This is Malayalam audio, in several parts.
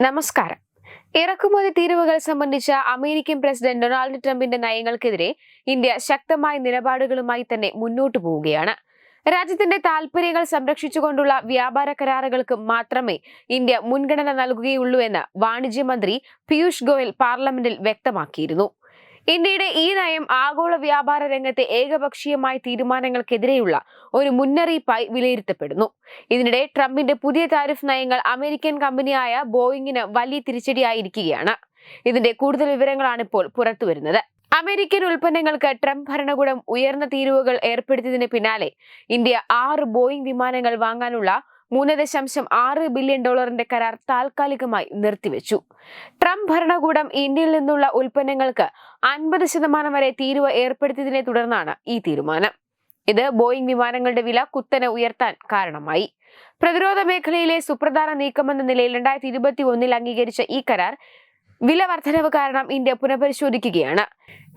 നമസ്കാരം. ഇറക്കുമതി തീരുവകൾ സംബന്ധിച്ച അമേരിക്കൻ പ്രസിഡന്റ് ഡൊണാൾഡ് ട്രംപിന്റെ നയങ്ങൾക്കെതിരെ ഇന്ത്യ ശക്തമായ നിലപാടുകളുമായി തന്നെ മുന്നോട്ടു പോവുകയാണ്. രാജ്യത്തിന്റെ താൽപര്യങ്ങൾ സംരക്ഷിച്ചുകൊണ്ടുള്ള വ്യാപാര കരാറുകൾക്ക് മാത്രമേ ഇന്ത്യ മുൻഗണന നൽകുകയുള്ളൂ എന്ന് വാണിജ്യമന്ത്രി പീയൂഷ് ഗോയൽ പാർലമെന്റിൽ വ്യക്തമാക്കിയിരുന്നു. ഇന്ത്യയുടെ ഈ നയം ആഗോള വ്യാപാര രംഗത്തെ ഏകപക്ഷീയമായ തീരുമാനങ്ങൾക്കെതിരെയുള്ള ഒരു മുന്നറിയിപ്പായി വിലയിരുത്തപ്പെടുന്നു. ഇതിനിടെ ട്രംപിന്റെ പുതിയ താരിഫ് നയങ്ങൾ അമേരിക്കൻ കമ്പനിയായ ബോയിങ്ങിന് വലിയ തിരിച്ചടിയായിരിക്കുകയാണ്. ഇതിന്റെ കൂടുതൽ വിവരങ്ങളാണ് ഇപ്പോൾ പുറത്തുവരുന്നത്. അമേരിക്കൻ ഉൽപ്പന്നങ്ങൾക്ക് ട്രംപ് ഭരണകൂടം ഉയർന്ന തീരുവകൾ ഏർപ്പെടുത്തിയതിന് പിന്നാലെ ഇന്ത്യ ആറ് ബോയിംഗ് വിമാനങ്ങൾ വാങ്ങാനുള്ള മൂന്ന് ദശാംശം ആറ് ബില്യൺ ഡോളറിന്റെ കരാർ താൽക്കാലികമായി നിർത്തിവെച്ചു. ട്രംപ് ഭരണകൂടം ഇന്ത്യയിൽ നിന്നുള്ള ഉൽപ്പന്നങ്ങൾക്ക് അൻപത് ശതമാനം വരെ തീരുവ ഏർപ്പെടുത്തിയതിനെ തുടർന്നാണ് ഈ തീരുമാനം. ഇത് ബോയിംഗ് വിമാനങ്ങളുടെ വില കുത്തനെ ഉയർത്താൻ കാരണമായി. പ്രതിരോധ മേഖലയിലെ സുപ്രധാന നീക്കമെന്ന നിലയിൽ രണ്ടായിരത്തി ഇരുപത്തി ഒന്നിൽ അംഗീകരിച്ച ഈ കരാർ വില വർധനവ് കാരണം ഇന്ത്യ പുനഃപരിശോധിക്കുകയാണ്.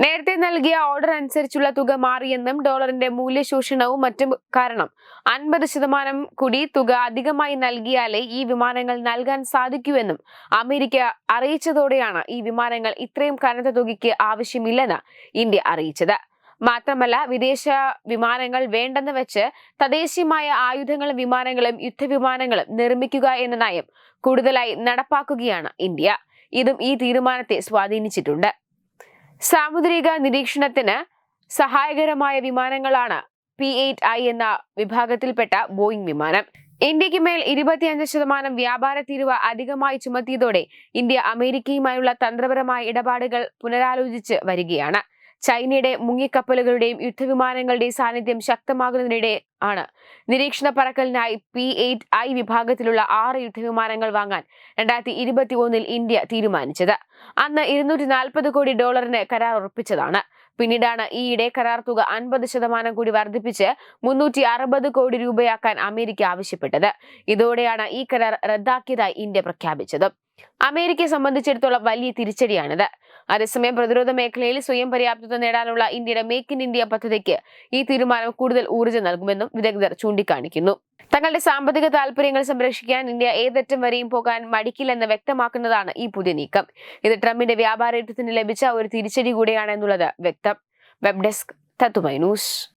നേരത്തെ നൽകിയ ഓർഡർ അനുസരിച്ചുള്ള തുക മാറിയെന്നും ഡോളറിന്റെ മൂല്യശോഷണവും മറ്റും കാരണം അൻപത് ശതമാനം കൂടി തുക അധികമായി നൽകിയാലേ ഈ വിമാനങ്ങൾ നൽകാൻ സാധിക്കൂവെന്നും അമേരിക്ക അറിയിച്ചതോടെയാണ് ഈ വിമാനങ്ങൾ ഇത്രയും കനത്ത തുകയ്ക്ക് ആവശ്യമില്ലെന്ന് ഇന്ത്യ അറിയിച്ചത്. മാത്രമല്ല വിദേശ വിമാനങ്ങൾ വേണ്ടെന്ന് വെച്ച് തദ്ദേശീയമായ ആയുധങ്ങളും വിമാനങ്ങളും യുദ്ധവിമാനങ്ങളും നിർമ്മിക്കുക എന്ന നയം കൂടുതലായി നടപ്പാക്കുകയാണ് ഇന്ത്യ. ഇതും ഈ തീരുമാനത്തെ സ്വാധീനിച്ചിട്ടുണ്ട്. സാമുദ്രിക നിരീക്ഷണത്തിന് സഹായകരമായ വിമാനങ്ങളാണ് പി എയ്റ്റ് ഐ എന്ന വിഭാഗത്തിൽപ്പെട്ട ബോയിങ് വിമാനം. ഇന്ത്യയ്ക്ക് മേൽ ഇരുപത്തിയഞ്ച് ശതമാനം വ്യാപാര തീരുവ അധികമായി ചുമത്തിയതോടെ ഇന്ത്യ അമേരിക്കയുമായുള്ള തന്ത്രപരമായ ഇടപാടുകൾ പുനരാലോചിച്ച് വരികയാണ്. ചൈനയുടെ മുങ്ങിക്കപ്പലുകളുടെയും യുദ്ധവിമാനങ്ങളുടെയും സാന്നിധ്യം ശക്തമാകുന്നതിനിടെ ആണ്. നിരീക്ഷണ പറക്കലിനായി പി എയ്റ്റ് ഐ വിഭാഗത്തിലുള്ള ആറ് യുദ്ധവിമാനങ്ങൾ വാങ്ങാൻ രണ്ടായിരത്തി ഇരുപത്തി ഒന്നിൽ ഇന്ത്യ തീരുമാനിച്ചത്. അന്ന് ഇരുന്നൂറ്റി നാൽപ്പത് കോടി ഡോളറിന് കരാർ ഉറപ്പിച്ചതാണ്. പിന്നീടാണ് ഈയിടെ കരാർ തുക അൻപത് ശതമാനം കൂടി വർദ്ധിപ്പിച്ച് മുന്നൂറ്റി അറുപത് കോടി രൂപയാക്കാൻ അമേരിക്ക ആവശ്യപ്പെട്ടത്. ഇതോടെയാണ് ഈ കരാർ റദ്ദാക്കിയതായി ഇന്ത്യ പ്രഖ്യാപിച്ചത്. അമേരിക്കയെ സംബന്ധിച്ചിടത്തോളം വലിയ തിരിച്ചടിയാണിത്. അതേസമയം പ്രതിരോധ മേഖലയിൽ സ്വയം പര്യാപ്തത നേടാനുള്ള ഇന്ത്യയുടെ മേക്ക് ഇൻ ഇന്ത്യ പദ്ധതിക്ക് ഈ തീരുമാനം കൂടുതൽ ഊർജം നൽകുമെന്നും വിദഗ്ധർ ചൂണ്ടിക്കാണിക്കുന്നു. തങ്ങളുടെ സാമ്പത്തിക താല്പര്യങ്ങൾ സംരക്ഷിക്കാൻ ഇന്ത്യ ഏതറ്റം വരെയും പോകാൻ മടിക്കില്ലെന്ന് വ്യക്തമാക്കുന്നതാണ് ഈ പുതിയ നീക്കം. ഇത് ട്രംപിന്റെ വ്യാപാര യുദ്ധത്തിന് ലഭിച്ച ഒരു തിരിച്ചടി കൂടിയാണ് എന്നുള്ളത് വ്യക്തം. വെബ് ഡെസ്ക് തത്തുമൈ ന്യൂസ്.